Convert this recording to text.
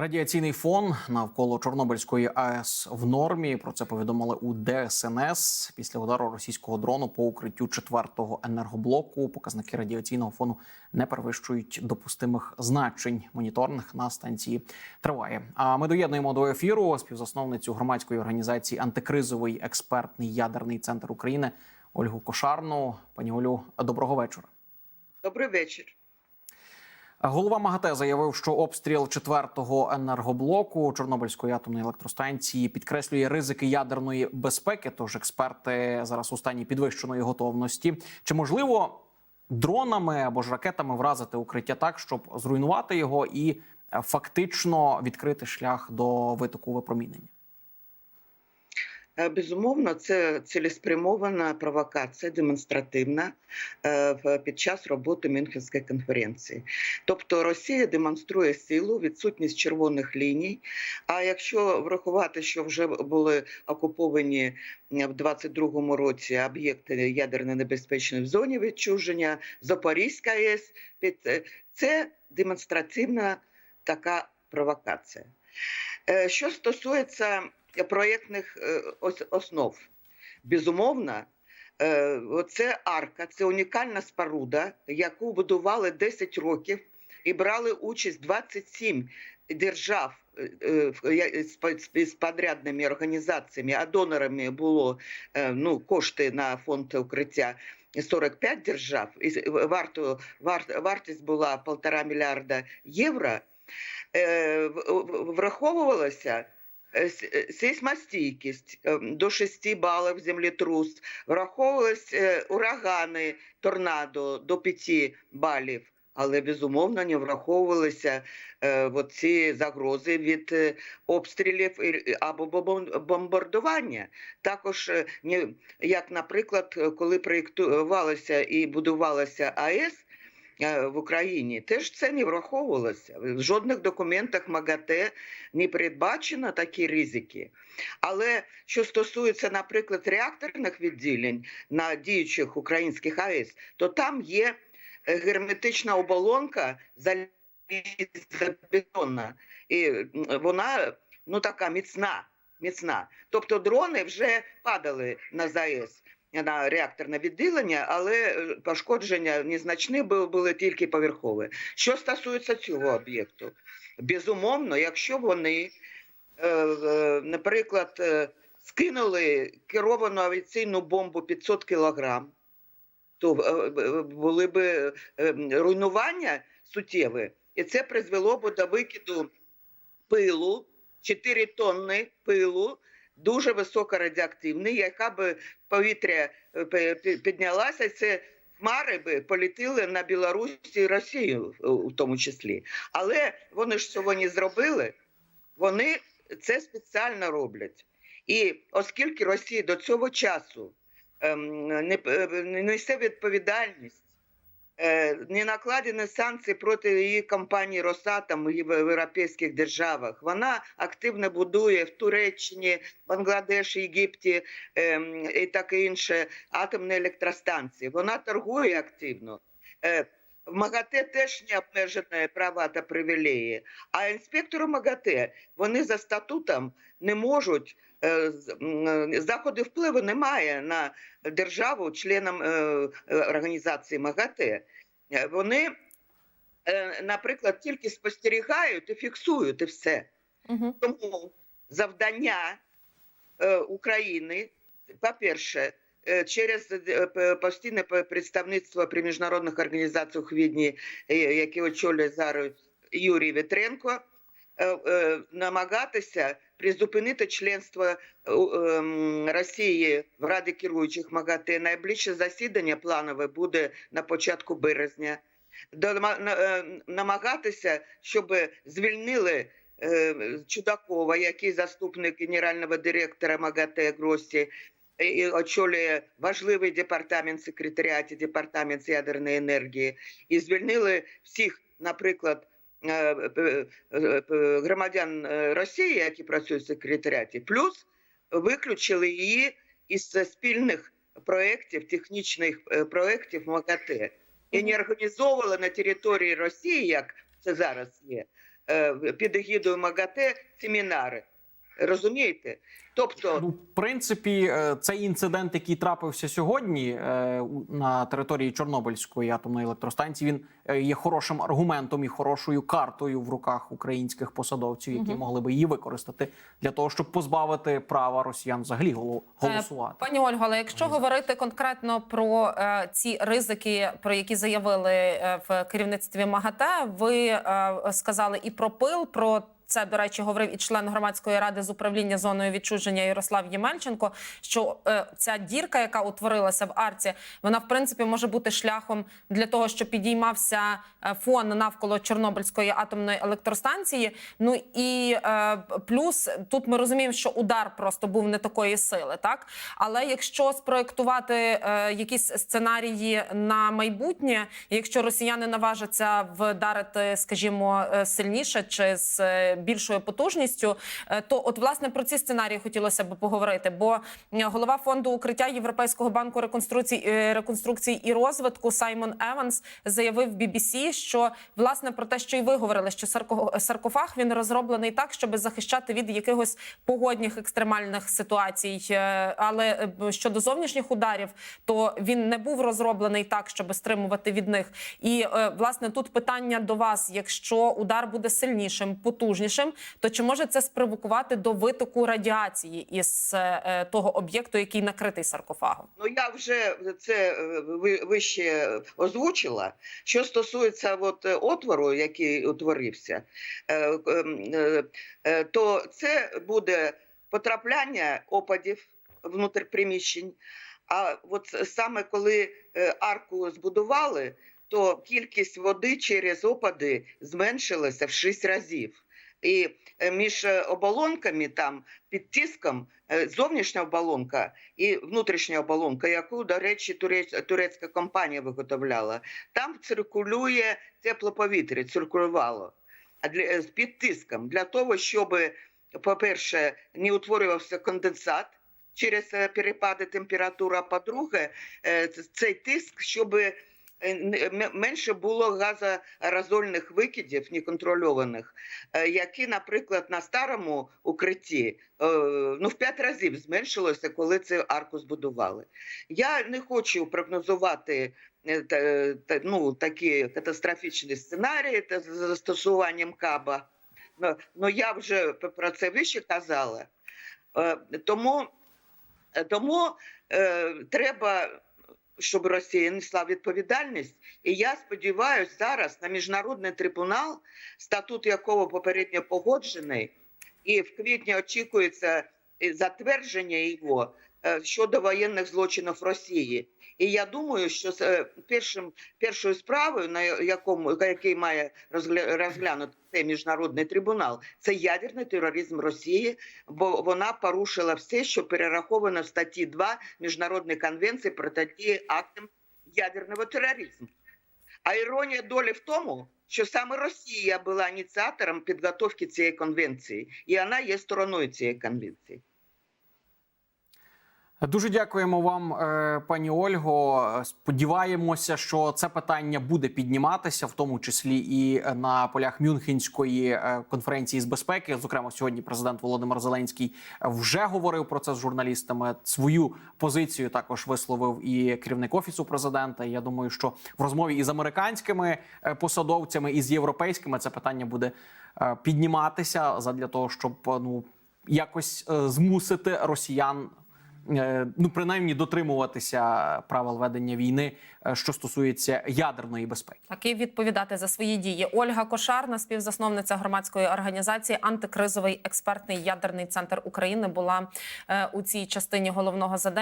Радіаційний фон навколо Чорнобильської АЕС в нормі. Про це повідомили у ДСНС після удару російського дрону по укриттю четвертого енергоблоку. Показники радіаційного фону не перевищують допустимих значень. Моніторинг на станції триває. А ми доєднуємо до ефіру співзасновницю громадської організації Антикризовий експертний ядерний центр України Ольгу Кошарну. Пані Олю, доброго вечора. Добрий вечір. Голова МАГАТЕ заявив, що обстріл четвертого енергоблоку Чорнобильської атомної електростанції підкреслює ризики ядерної безпеки. Тож експерти зараз у стані підвищеної готовності. Чи можливо дронами або ж ракетами вразити укриття так, щоб зруйнувати його і фактично відкрити шлях до витоку випромінення? Е, Безумовно, це цілеспрямована провокація демонстративна е, під час роботи Мюнхенської конференції. Тобто Росія демонструє силу, відсутність червоних ліній. А якщо врахувати, що вже були окуповані е, в 22-му році об'єкти ядерно небезпечної в зоні відчуження, Запорізька АЕС, це- демонстративна така провокація. Що стосується проєктних е, основ, безумовно, е, це арка, це унікальна споруда, яку будували 10 років і брали участь 27 держав е, з подрядними організаціями, а донорами було ну, кошти на фонд укриття. 45 держав, і з- варто, вар, вартість була полтора мільярда євро. Е, Враховувалося сейсмостійкість е, до 6 балів землетрус, враховувалися е, урагани, торнадо до 5 балів. Але безумовно не враховувалися ці загрози від е, обстрілів або бомбардування. Також, е, як, наприклад, коли проєктувалася і будувалася АЕС, в Україні теж це не враховувалося. В жодних документах МАГАТЕ не передбачено такі ризики. Але що стосується, наприклад, реакторних відділень на діючих українських АЕС, то там є е, герметична оболонка залізобетонна, і вона ну така міцна. Міцна. Тобто дрони вже падали на ЗАЕС на реакторне відділення, але е, пошкодження незначні були, тільки поверхові. Що стосується цього об'єкту, безумовно, якщо вони, е, е, наприклад, скинули керовану авіаційну бомбу 500 кілограм, то були б руйнування суттєві, і це призвело б до викиду пилу, 4 тонни пилу, дуже високорадіоактивний, яка б повітря е, піднялася, це хмари би полетіли на Білорусь і Росію в- тому числі. Але вони ж цього не зробили, вони це спеціально роблять. І оскільки Росія до цього часу ем, не, несе відповідальність, е, не накладені санкції проти її компанії Росатом в європейських державах. Вона активно будує в Туреччині, Бангладеші, Єгипті і таке інше атомні електростанції. Вона торгує активно. Е, в МАГАТЕ теж не обмежені права та привілеї. А інспектору МАГАТЕ вони за статутом не можуть. е, е, Заходи впливу немає на державу членам е, організації МАГАТЕ. Вони, наприклад, тільки спостерігають і фіксують і все. Угу. Тому завдання України, по-перше, через постійне представництво при міжнародних організаціях у Відні, яке очолює зараз Юрій Вітренко, намагатися призупинити членство е, ем, Росії в Раді керуючих МАГАТЕ. Найближче засідання планове буде на початку березня. Е, Намагатися, щоб звільнили е, Чудакова, який заступник генерального директора МАГАТЕ Гросі, і- очолює важливий департамент секретаріаті, департамент з ядерної енергії, і звільнили всіх, наприклад, громадян е, Росії, які працюють в секретаріаті, плюс виключили її із спільних проєктів, технічних е, проєктів МАГАТЕ. І не організовували на території Росії, як це зараз є, е, під егідою МАГАТЕ семінари. Розумієте? Тобто, Ну, в принципі, е, цей інцидент, який трапився сьогодні е, на території Чорнобильської атомної електростанції, він е, є хорошим аргументом і хорошою картою в руках українських посадовців, які Мгм. могли би її використати для того, щоб позбавити права росіян взагалі голо- голосувати. Пані Ольго, але якщо говорити конкретно про ці ризики, про які заявили в керівництві МАГАТЕ, ви сказали і про пил, про це, до речі, говорив і член громадської ради з управління зоною відчуження Ярослав Ємельченко. Що е, ця дірка, яка утворилася в арці, вона в принципі може бути шляхом для того, щоб підіймався е, фон навколо Чорнобильської атомної електростанції. Ну і е, плюс тут ми розуміємо, що удар просто був не такої сили, так але якщо спроектувати е, якісь сценарії на майбутнє, якщо росіяни наважаться вдарити, скажімо, е, сильніше чи з е, більшою потужністю, е, то от власне про ці сценарії хотілося б поговорити. Бо голова фонду укриття Європейського банку реконструкції е, реконструкції і розвитку Саймон Еванс заявив BBC, що власне про те, що і ви говорили, що сарко- саркофаг він розроблений так, щоб захищати від якихось погодних екстремальних ситуацій. Е, Але щодо зовнішніх ударів, то він не був розроблений так, щоб стримувати від них. І власне тут питання до вас: якщо удар буде сильнішим, потужнішим, то чи може це спровокувати до витоку радіації із е, е, того об'єкту, який накритий саркофагом? Ну я вже це е, вище озвучила. Що стосується от отвору, який утворився, ем, то це буде потрапляння опадів внутрі приміщень. А от саме коли арку збудували, то кількість води через опади зменшилася в 6 разів. І е, між е, оболонками там під тиском е, зовнішня оболонка і внутрішня оболонка, яку, до речі, турець- турецька компанія виготовляла, там циркулює тепле повітря, циркулювало е, під тиском. Для того, щоб, по-перше, не утворювався конденсат через е, перепади температури, а по-друге, е, цей тиск, щоб менше було газоаерозольних викидів неконтрольованих, е, які, наприклад, на старому укритті е, ну, в п'ять разів зменшилося, коли цю арку збудували. Я не хочу прогнозувати е, та- ну, такі катастрофічні сценарії та з застосуванням каба. Ну, я вже про це вище казала. Е, Тому, е, тому е, треба, щоб Росія несла відповідальність. І я сподіваюся зараз на міжнародний трибунал, статут якого попередньо погоджений, і в квітні очікується е, затвердження його е, щодо воєнних злочинів Росії. І я думаю, що е, першим першою справою, на якому який має розглянути цей міжнародний трибунал, це ядерний тероризм Росії, бо вона порушила все, що перераховано в статті 2 міжнародної конвенції протидії актам ядерного тероризму. А іронія долі в тому, що саме Росія була ініціатором підготовки цієї конвенції, і вона є стороною цієї конвенції. Дуже дякуємо вам, е, пані Ольго. Сподіваємося, що це питання буде підніматися, в тому числі і на полях Мюнхенської е, конференції з безпеки. Зокрема, сьогодні президент Володимир Зеленський вже говорив про це з журналістами. Свою позицію також висловив і керівник офісу президента. Я думаю, що в розмові із американськими е, посадовцями і з європейськими це питання буде підніматися задля того, щоб ну якось змусити росіян ну принаймні дотримуватися правил ведення війни, е, що стосується ядерної безпеки. Так і відповідати за свої дії. Ольга Кошарна, співзасновниця громадської організації Антикризовий експертний ядерний центр України, була е, у цій частині головного задання.